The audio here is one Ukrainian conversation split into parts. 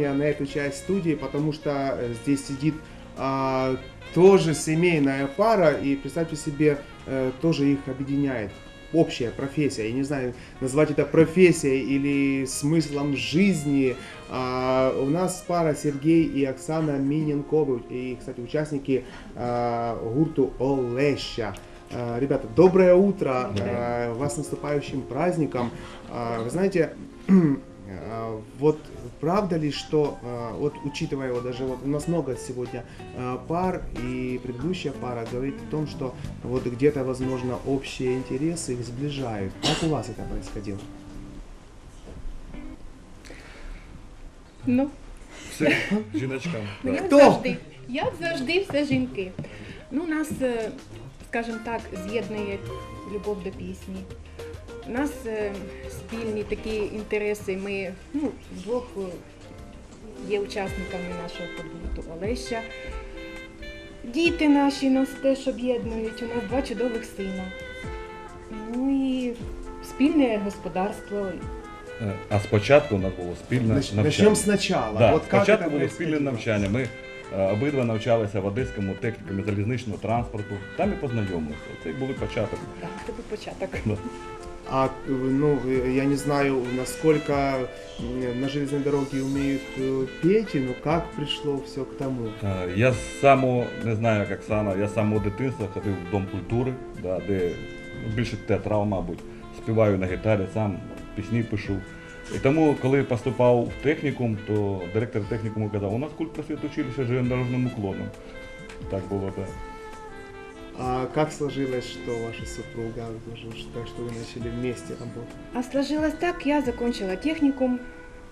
внимание на эту часть студии, потому что э, здесь сидит а, тоже семейная пара, и представьте себе, э, тоже их объединяет общая профессия. Я не знаю, назвать это профессией или смыслом жизни. А, у нас пара Сергей и Оксана Миненковы, и, кстати, участники а, гурту Олеща. А, Ребята, доброе утро, А, вас с наступающим праздником. А, Вы знаете, а, вот правда ли, что а, вот учитывая вот даже вот у нас много сегодня а, пар и предыдущая пара говорит о том, что вот где-то возможно общие интересы их сближают. Как у вас это происходило? Ну, Все жіночкам. ну, Да. як Хто? завжди. Як завжди, все жінки. Ну, нас, е, скажімо так, з'єднує любов до пісні. У нас е, спільні такі інтереси. Ми ну, вдвох е, є учасниками нашого подбуту Олеща. Діти наші нас теж об'єднують. У нас два чудових сина. Ну і спільне господарство. Е, А спочатку у нас було спільне Нач- навчання. Сначала. Да, спочатку було спільне навчання. Ми обидва навчалися в Одеському технікумі залізничного транспорту. Там і познайомилися. Це був початок. Так, це був початок. Да. А э, ну э, я не знаю, насколько м, на железной дороге умеют э, петь, но как пришло все к тому? Е, Я з самого, не знаю як Оксана, я з самого дитинства ходив в Дом культури, да, де ну, більше театрал, мабуть, співаю на гітарі, сам пісні пишу. І тому, коли поступав в технікум, то директор технікуму казав, у нас культ просвіт училище железнодорожним уклоном. Так було, так. А как сложилось, что ваша супруга тоже, что, вы начали вместе работать? А сложилось так, я закончила техникум,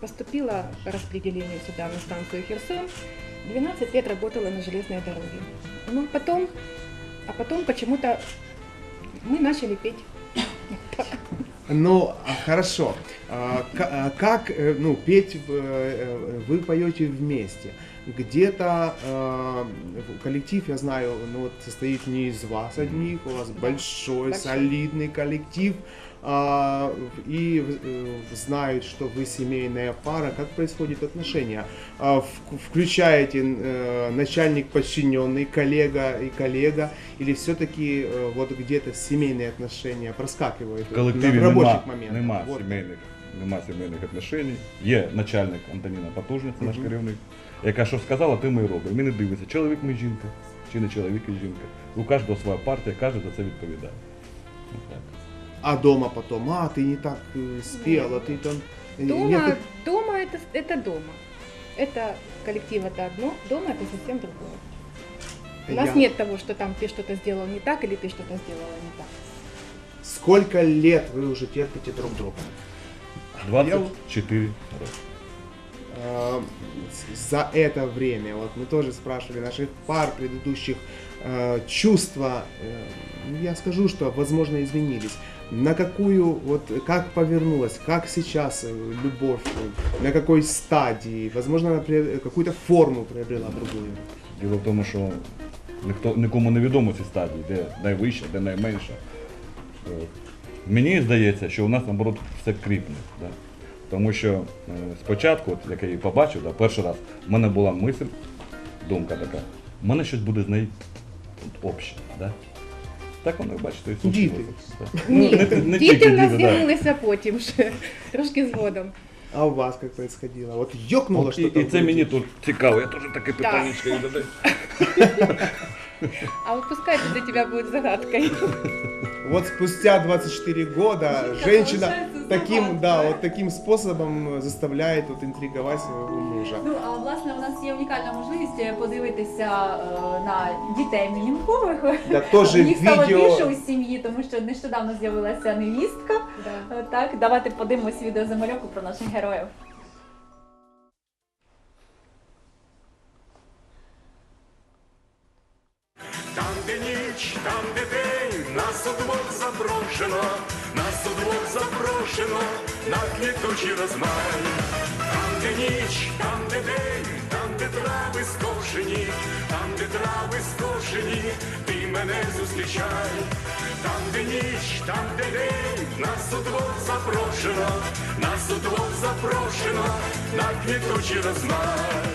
поступила по распределению сюда, на станцию Херсон. 12 лет работала на железной дороге. Ну, потом, а потом почему-то мы начали петь. Ну, а, хорошо. А, ка- а как, э, ну, петь в- э, вы поете вместе? Где-то э, коллектив, я знаю, ну вот состоит не из вас одних, у вас большой, большой. солидный коллектив, а, и э, знают, что вы семейная пара. Как происходит отношения? А, в- включаете э, начальник подчиненный, коллега и коллега, или все-таки вот где-то семейные отношения проскакивают В колективі на нема, рабочих моментах? нема, Вот. сімейних, нема сімейних отношень. Є начальник Антоніна Потужня, це наш Мгм. керівник, яка що сказала, тим ми і робимо. Ми не дивимося, чоловік ми жінка, чи не чоловік і жінка. У кожного своя партія, кожен за це відповідає. Отак. А дома потом, а ты не так э, спела, ты там... э, Дома, нет, дома это, это дома. Это коллектив это одно, дома это совсем другое. У нас я- нет того, что там ты что-то сделал не так или ты что-то сделала не так. Сколько лет вы уже терпите друг друга? 24 роки. А, с- за это время, вот мы тоже спрашивали наших пар предыдущих, э, чувства, э, я скажу, что возможно изменились. На какую, вот как повернулась, как сейчас э, любовь, э, на какой стадии, возможно, она при- какую-то форму приобрела другую. Діло в тому, що ніхто, нікому не відомо ці стадії, де найвища, де найменша. От. Мені здається, що у нас наоборот все кріпне. Да? Тому що е, спочатку, от, як я її побачив, да, перший раз, в мене була мисль, думка така, в мене щось буде з нею от, обще. Да? Так воно, бачите, і. Діти. Ні, Ну, не- не діти в нас з'явилися потім ще, трошки згодом. А у вас как происходило? Вот ёкнуло От, і, что-то. і це мені тут цікаво, я теж таке питання задаю. А вот пускай это для тебя будет загадкой. Вот спустя 24 года женщина получается таким, да, от таким способом заставляє от интриговать свого мужа. Ну а власне у нас є унікальна можливість подивитися е, на дітей Мінінкових. Да, тоже Їх стало більше у сім'ї, тому що нещодавно з'явилася невістка. Да. Е, Так, давайте подивимось відео замальовку про наших героїв. Де там, день, нас удвох запрошено, нас удвох запрошено на квітучий розмай. Там, де ніч, там, де день, там, де трави скошені, там, де трави скошені, ти мене зустрічай, там, де ніч, там, де день, нас удвох запрошено, нас удвох запрошено на квітучий розмай.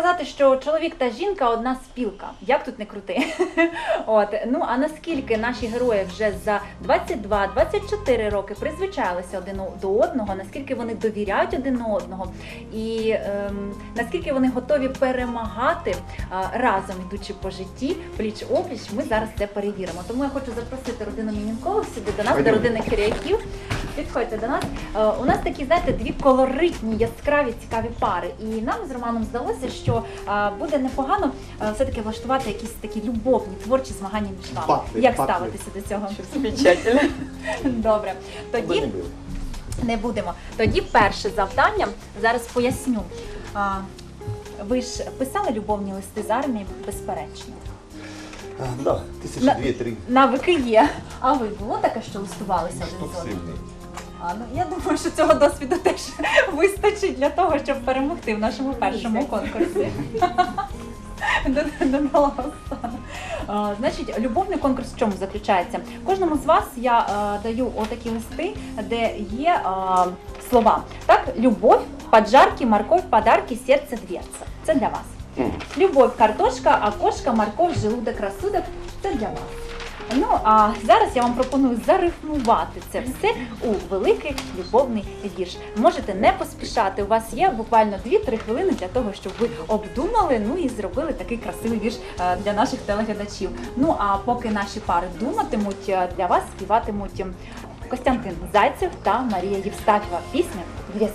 Сказати, що чоловік та жінка одна спілка. Як тут не крути? От ну а наскільки наші герої вже за 22-24 роки призвичайлися один до одного, наскільки вони довіряють один одного, і ем, наскільки вони готові перемагати а, разом ідучи по житті, пліч опліч, ми зараз це перевіримо. Тому я хочу запросити родину Мінінкових сюди до нас, до родини Киряків. Підходьте до нас. Е, У нас такі, знаєте, дві колоритні, яскраві, цікаві пари. І нам з Романом здалося, що е, буде непогано е, все-таки влаштувати якісь такі любовні творчі змагання між вами. Батли, Як батли. ставитися до цього? Замечательно. Добре. Тоді не будемо. Тоді перше завдання зараз поясню. А, Ви ж писали любовні листи з армії, безперечно. А, да, тисячі дві-три. Навики є. А ви було таке, що листувалися один з одним? А, ну, я думаю, що цього досвіду теж вистачить для того, щоб перемогти в нашому першому конкурсі. Додала. Значить, любовний конкурс в чому заключається? Кожному з вас я е, даю отакі листи, де є е, слова. Так, любов, поджарки, морковь, подарки, серце, дверця. Це для вас. Любов, картошка, окошка, морков, желудок, розсудок. Це для вас. Ну а зараз я вам пропоную зарифмувати це все у великий любовний вірш. Можете не поспішати. У вас є буквально 2-3 хвилини для того, щоб ви обдумали, ну і зробили такий красивий вірш е, для наших телеглядачів. Ну а поки наші пари думатимуть, е, для вас співатимуть ем, Костянтин Зайцев та Марія Євстафєва. Пісня «Дві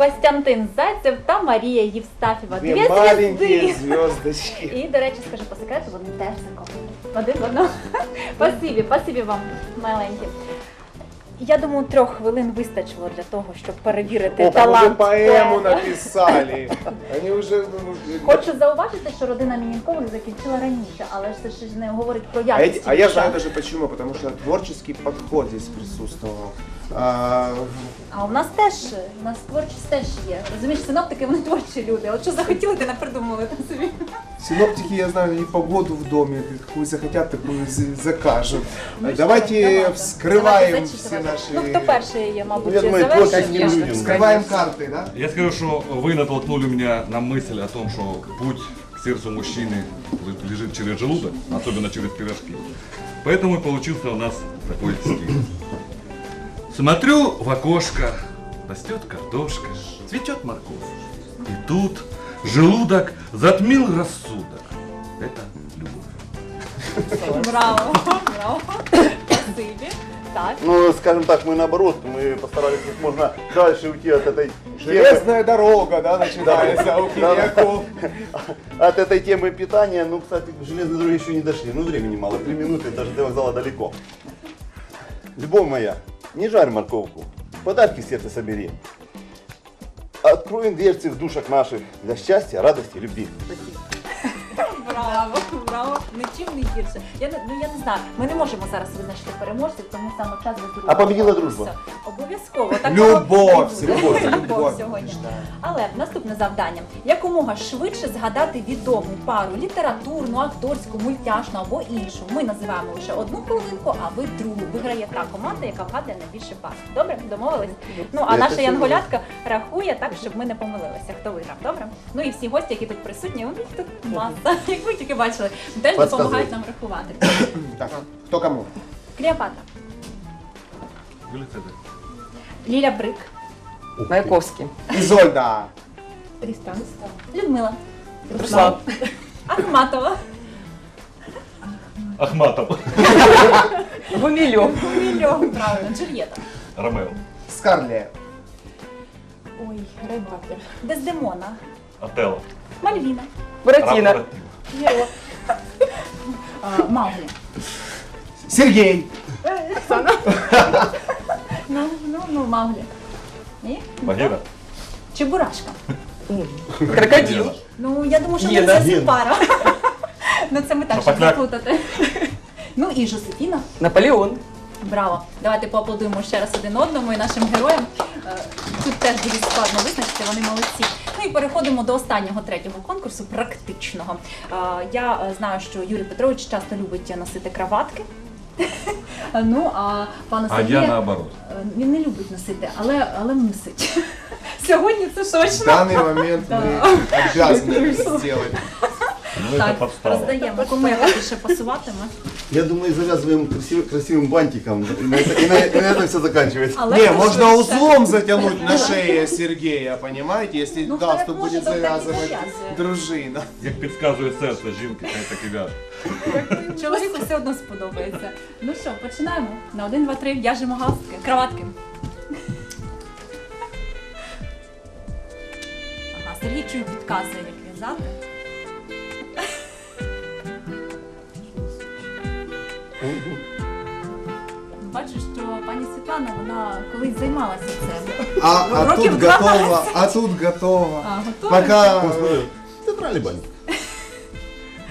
Костянтин Зайцев та Марія Євстафєва. Дві маленькие звізди. звездочки. І, до речі, скажу по секрету, вони теж закохані. Один в одного. Спасибі, спасибі вам, маленькі. Я думаю, трьох хвилин вистачило для того, щоб перевірити О, там уже талант. поэму написали. Они уже... ну, Хочу зауважити, що родина Мінінкових закінчила раніше, але ж це ж не говорить про А, якість. эти- а я знаю даже почему, потому что творческий подход здесь присутствовал. А, А у нас теж, у нас творчість теж є. Розумієш, синоптики вони творчі люди. От що захотіли, ти не придумали там собі. синоптики, я знаю, и погоду в доме, какую захотят, такую з- закажут. Ну що, Давайте давайте. вскрываем Давайте все зачитувати. наши... Ну хто перший, є, мабуть, Ну, я думаю, завершив. творческим людям. Вскрываем карты, да? Я скажу, что вы натолкнули меня на мысль о том, что путь к сердцу мужчины ле- лежит через желудок, особенно через пирожки. Поэтому и получился у нас такой стиль. Смотрю в окошко, растет картошка, цветет морковь. И тут желудок затмил рассудок. Это любовь. Браво, браво. Спасибі. Так. Ну, скажем так, мы наоборот, мы постарались как можно дальше уйти от этой темы, Железная дорога, да, начинается у Кирьяков. от этой темы питания. Ну, кстати, к железной дороге еще не дошли. Ну, времени мало, три минуты, даже до вокзала далеко. Любовь моя, не жарь морковку, подарки сердце собери. Откроем дверцы в душах наших для счастья, радости, любви. Браво, браво. Нічим не гірше. Я не, ну, я не знаю, ми не можемо зараз визначити переможців, тому саме час до А победила дружба? Обов'язково. Так Любов, любов, любов любов. сьогодні. Але наступне завдання: якомога швидше згадати відому пару літературну, акторську, мультяшну або іншу. Ми називаємо лише одну половинку, а ви другу. Виграє та команда, яка вгадає найбільше пар. Добре, домовились? Ну а наша янголятка рахує так, щоб ми не помилилися, хто виграв. Добре? Ну і всі гості, які тут присутні, у них тут маса, як ви тільки бачили, теж допомагають нам рахувати. Так, кто кому? Цезарь. Ліля Брик, Маяковский. Изольда. Трістан. Людмила, Руслан. Ахматова, Ахматов. Гумилев. Гумильов, правильно, Джульєта, Ромео. Скарлетт. Ой, Райбатер. Дездемона, Отелло. Мальвіна, Буратино. Єро. а, Мауглі. Сергей. Ну, ну, ну, Мауглі. Ні? Багира. Чебурашка. Крокодил. Ну, я думаю, що не зовсім Гіна. пара. Ну, це ми так, щоб Шапокляк. заплутати. Ну і Жозефіна. Наполеон. Браво! Давайте поаплодуємо ще раз один одному і нашим героям. Е, Тут теж дуже складно визначити, вони молодці. Ну і переходимо до останнього третього конкурсу, практичного. Е, Я е, знаю, що Юрій Петрович часто любить носити краватки. Ну, а пана А Сергія я наоборот. е, він не любить носити, але, але мусить. Сьогодні це В точно. данный момент мы обязаны это сделать. Ну это Так, подстава. роздаємо. Кому яка більше пасуватиме. Я думаю, завязываем красивым, красивым бантиком, и на, это, и на- и на этом все заканчивается. Але Не, це можно швидше. узлом затянуть на шее Сергея, понимаете, если Ну, галстук хай будет може, так і завязывать зав'язує. дружина. Як підказує серце жінки, хай так і в'яже. Чоловіку все одно сподобається. Ну що, починаємо. На один, два, три в'яжемо галстки, краватки. Ага, Сергій чую підказує, як в'язати. Бачу, що пані Світлана, вона колись займалася цим. А, а Років тут 12. готово, а тут готово. А, готова? Пока, Театральный бантик.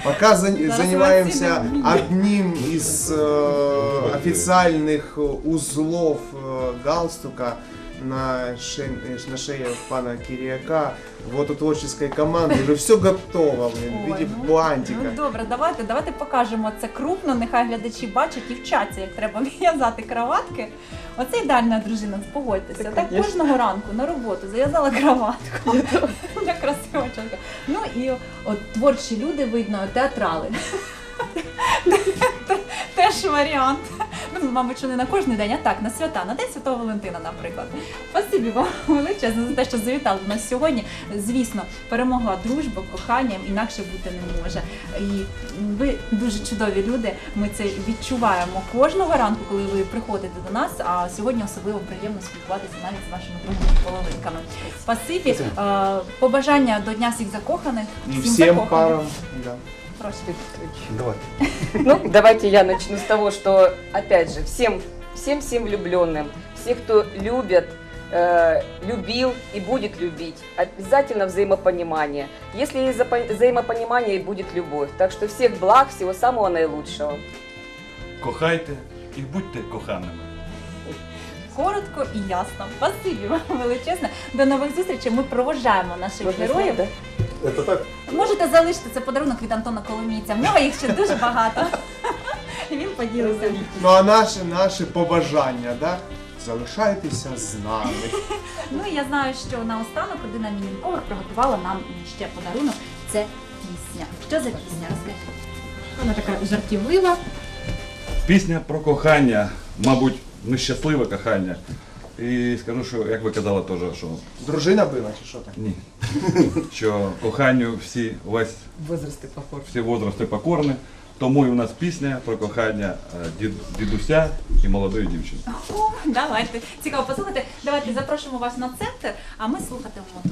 пока за- Зараз занимаемся Василий. одним из э, официальных узлов э, галстука на, ше- на шее пана Кириака, вот у творческой команды уже все готово блин, в виде ну, бантика. Ну добре, давайте, давайте покажемо це крупно, нехай глядачі бачать і вчаться, як треба в'язати краватки. Оце ідеальна дружина, погодьтеся. Так, Так кожного ранку на роботу зав'язала краватку. Для красива чоловіка. Ну і от творчі люди видно, театрали. Теж варіант. Ну, мабуть, що не на кожен день, а так, на свята, на День Святого Валентина, наприклад. Спасибі вам величезно за те, що завітали до нас сьогодні. Звісно, перемогла дружба, кохання, інакше бути не може. І ви дуже чудові люди. Ми це відчуваємо кожного ранку, коли ви приходите до нас. А сьогодні особливо приємно спілкуватися навіть з вашими другими половинками. Спасибі. Е, Побажання до дня всіх закоханих. И всім всем закоханим. парам, да. Прошу. Давай. Ну, давайте я начну с того, что, опять же, всем, всем, всем влюбленным, всех, кто любит, э, любил и будет любить, обязательно взаимопонимание. Если есть взаимопонимание, и будет любовь. Так что всех благ, всего самого наилучшего. Кохайте і будьте коханими. Коротко і ясно. Спасибі вам величезне. До нових зустрічей. Ми проважаємо наших героїв. Это так? Можете залишити це подарунок від Антона Коломійця. В нього їх ще дуже багато. І Він поділиться. Ну а наші, наші побажання, да? Залишайтеся з нами. Ну і я знаю, що наостанок родина Мінінкових приготувала нам ще подарунок. Це пісня. Що за пісня? Розкажіть. Вона така жартівлива. Пісня про кохання, мабуть, нещасливе кохання. І скажу, що як ви казали теж, що Дружина била чи що так? ні. Що коханню всі весь Возрасти похожи. всі возрасти покорні. Тому і у нас пісня про кохання е, дід, дідуся і молодої дівчини. О, давайте. Цікаво послухати. Давайте запрошуємо вас на центр, а ми слухатимемо тут.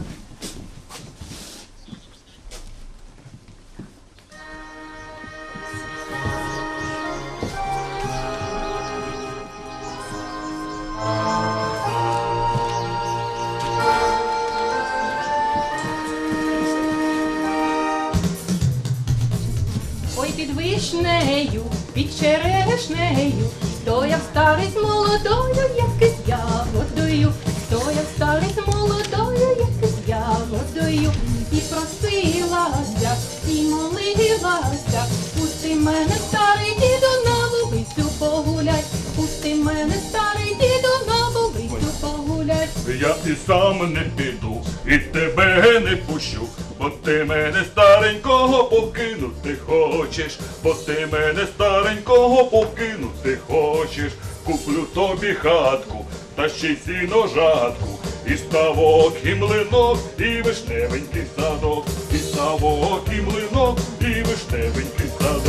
Стояв старий з молодою, якись ягодою, стояв старий з молодою, якись ягодою, і просилася, і молилася, пусти мене, старий діду, на вулицю погулять, пусти мене, старий діду, на вулицю погулять. Я і сам не піду, і тебе не пущу, бо ти мене старенького покинути хочеш, бо ти мене старенького покинути хочеш, куплю тобі хатку, та ще й сіно жатку, і ставок, і млинок, і вишневенький садок, і ставок, і млинок, і вишневенький садок.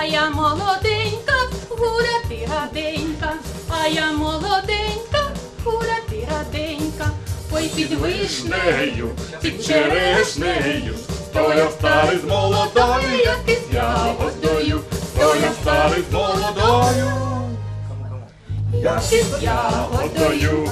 А я молоденька, гуляти раденька, а я молоденька, гуляти раденька, ой під вишнею, під черешнею, стояв старий з молодою, як із ягодою, стояв старий з молодою, як із ягодою.